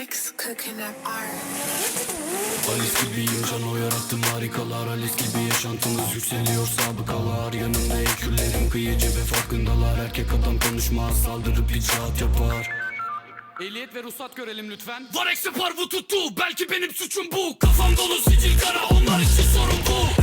Mix cooking up art. Alice gibi yaşan o yarattım harikalar. Alice gibi yaşantımız yükseliyor. Sabıkalar Yanımda ekürlerim kıyıcı ve farkındalar. Erkek adam konuşmaz saldırıp icraat yapar. Ehliyet ve ruhsat görelim lütfen. Var eksi parvu tuttu belki benim suçum bu. Kafam dolu sicil kara onlar için sorun bu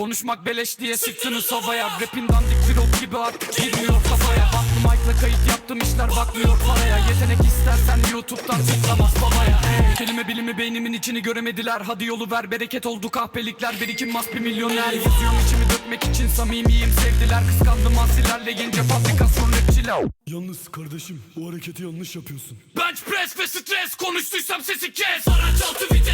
Konuşmak beleş diye sıktınız havaya Rapin dandik bir ok gibi artık girmiyor kafaya. Aklı mic'la kayıt yaptım işler bakmıyor paraya. Yetenek istersen YouTube'dan tıklamaz babaya. Ey, Kelime bilimi beynimin içini göremediler. Hadi yolu ver bereket oldu. Kahpelikler Birikim mas bir milyoner. Yazıyorum içimi dökmek için samimiyim. Sevdiler Kıskandım asilerle yenge fabrikasyon rapçiler. Yalnız kardeşim o hareketi yanlış yapıyorsun. Bench press ve stres. Konuştuysam sesi kes. Araç altı vites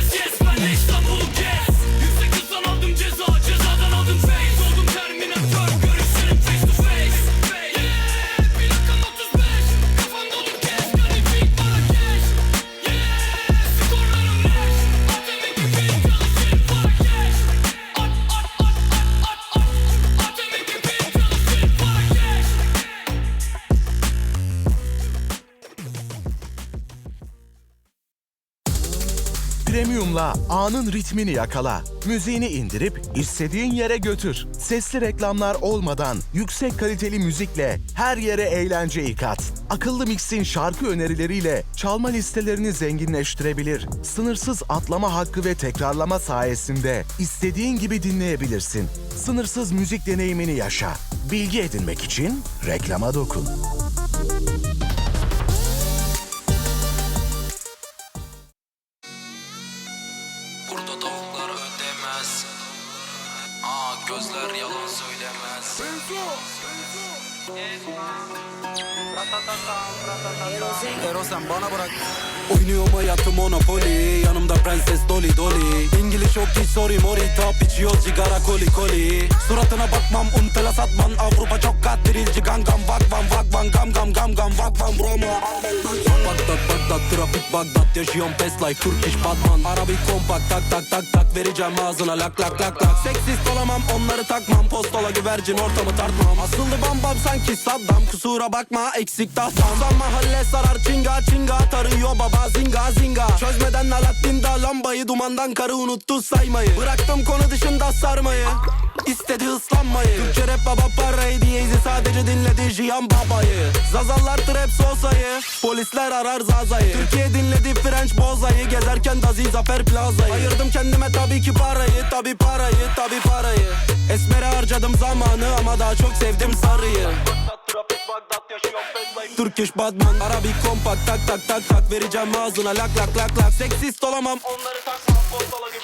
Premium'la anın ritmini yakala. Müziğini indirip istediğin yere götür. Sesli reklamlar olmadan yüksek kaliteli müzikle her yere eğlenceyi kat. Akıllı Mix'in şarkı önerileriyle çalma listelerini zenginleştirebilir. Sınırsız atlama hakkı ve tekrarlama sayesinde istediğin gibi dinleyebilirsin. Sınırsız müzik deneyimini yaşa. Bilgi edinmek için reklama dokun. Gözler yalan söylemez Ero bana bırak. Oynuyorum hayatı Monopoly Yanımda prenses Dolly Dolly. İngiliz yok hiç sorry mori Top içiyor sigara koli koli. Suratına bakmam untela satman Avrupa çok kat dirilci gangam Vakvan vakvan gam gam gam gam Vakvan Roma. Bagdat Bagdat trafik Bagdat Yaşıyorum fast life Turkish Batman. Arabik kompakt tak tak tak tak Vereceğim ağzına lak lak lak lak. Seksist olamam onları takmam. Postola güvercin ortamı tartmam. Asıldı bam bam sanki Saddam Kusura bakma eksik tahtam. San mahalle sarar çinga çinga Tarıyor baba zinga zinga. Çözmeden Alaaddin'da lambayı Dumandan karı unuttu saymayı. Bıraktım konu dışında sarmayı İstedi ıslanmayı Türkçe rap baba parayı Diyezi sadece dinledi Jiyan babayı. Zazallar trap sosayı Polisler arar Zaza'yı. Türkiye dinledi French bozayı Gezerken Dazi Zafer Plaza'yı. Ayırdım kendime tabii ki parayı Tabii parayı tabii parayı Esmer'e harcadım zamanı Ama daha çok sevdim sarıyı. Turkish Batman Arabik kompakt tak tak tak tak Vereceğim ağzına. Lak lak lak lak Seksist olamam. Onları takmam tartmam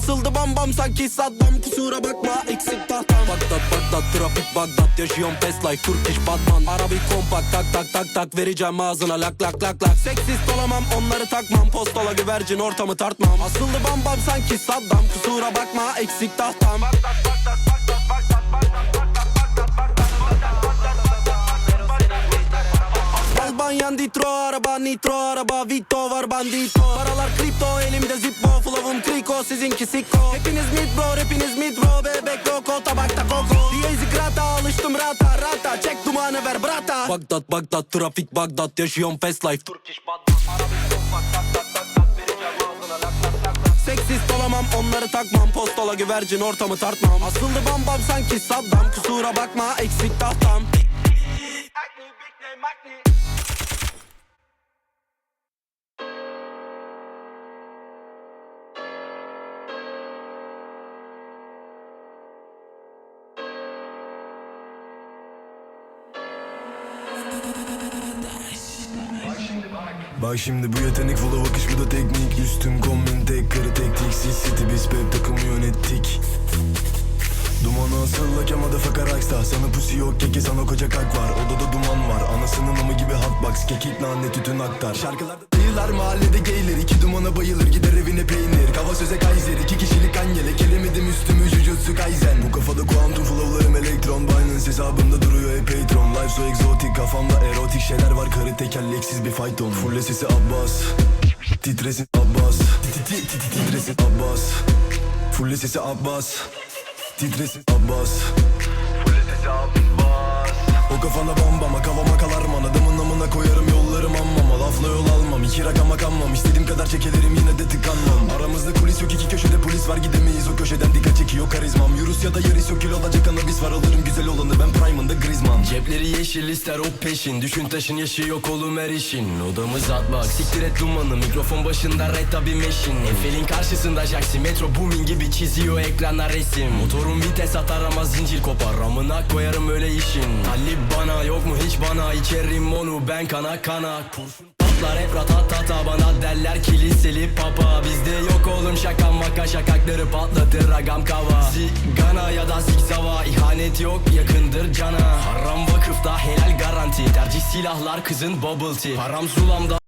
Asıldı bam bam sanki Saddam. Kusura bakma eksik tahtam. Bagdat Bagdat trafik Bagdat Yaşıyorum fast life Turkish Batman. Arabik kompakt tak tak tak tak. Vereceğim ağzına lak lak lak lak. Seksist olamam onları takmam. Postola güvercin ortamı tartmam. Asıldı bam bam sanki Saddam. Kusura bakma eksik tahtam. Bagdat Bagdat Albanyan ditro araba nitro araba Vito var bandito. Paralar kripto elimde zippo Flow'um triko sizinki sikko. Hepiniz mid bro hepiniz mid bro Bebek loko tabakta koko. Diyezi grata alıştım rata rata. Çek dumanı ver brata. Bagdat Bagdat trafik Bagdat Yaşıyorum fast life. Turkish Bagdat Seksist olamam onları takmam. Postola güvercin ortamı tartmam. Asıldı bam bam sanki Saddam. Kusura bakma eksik tahtam Bak şimdi bu yetenek full bakış bu da teknik Üstün kombin tek karı tek tik. Sis city biz pep takımı yönettik. Dumanı asılla kemada faka rockstar. Sana pusi yok keke sana koca kalp var. Odada duman var anasının amı gibi hotbox Kekik nane tütün aktar. Şarkılarda dayılar mahallede geyler. İki dumana bayılır gider evine peynir. Kafa söze kaiser iki kişilik anyele Kelemedim üstümü jujutsu kaizen. Bu kafada kuantum flowlarım elektron. Binance hesabımda duruyor ey patron. Life so exotic kafamda erotik şeyler var Karı tekerleksiz bir fight on. Full sesi Abbas Titresin Abbas. Titresin Abbas. Full sesi Abbas titresin Abbas. O kafana bambama kafama kalarman Adamın amına koyarım yollarım ammama Lafla yol almam. İki rakama kanmam. İstediğim kadar çekelerim yine de tıkanmam. Aramızda kulis yok iki köşede polis var. Gidemeyiz o köşeden dikkat çekiyor karizmam. Yunus ya da yarısı yok kilo alacak kanabis var. Alırım güzel olanı ben prime'ında Griezmann Cepleri yeşil ister o peşin. Düşün taşın yaşı yok oğlum her işin. Odamız atmak siktir et dumanı. Mikrofon başında red tabi meşin. Effel'in karşısında Jaxi Metro booming gibi çiziyor ekrana resim. Motorun vites atar ama zincir kopar. Amına koyarım öyle işin. Talip bana yok mu? Hiç bana İçerim onu. Ben kana kana Kurşun patlar hep ratatata Bana derler kiliseli papa. Bizde yok oğlum şaka maka Şakakları patlatır agam kava. Zigana ya da zigzava ihanet yok yakındır cana. Haram vakıfta helal garanti Tercih silahlar kızın bubble tea. Param zulamda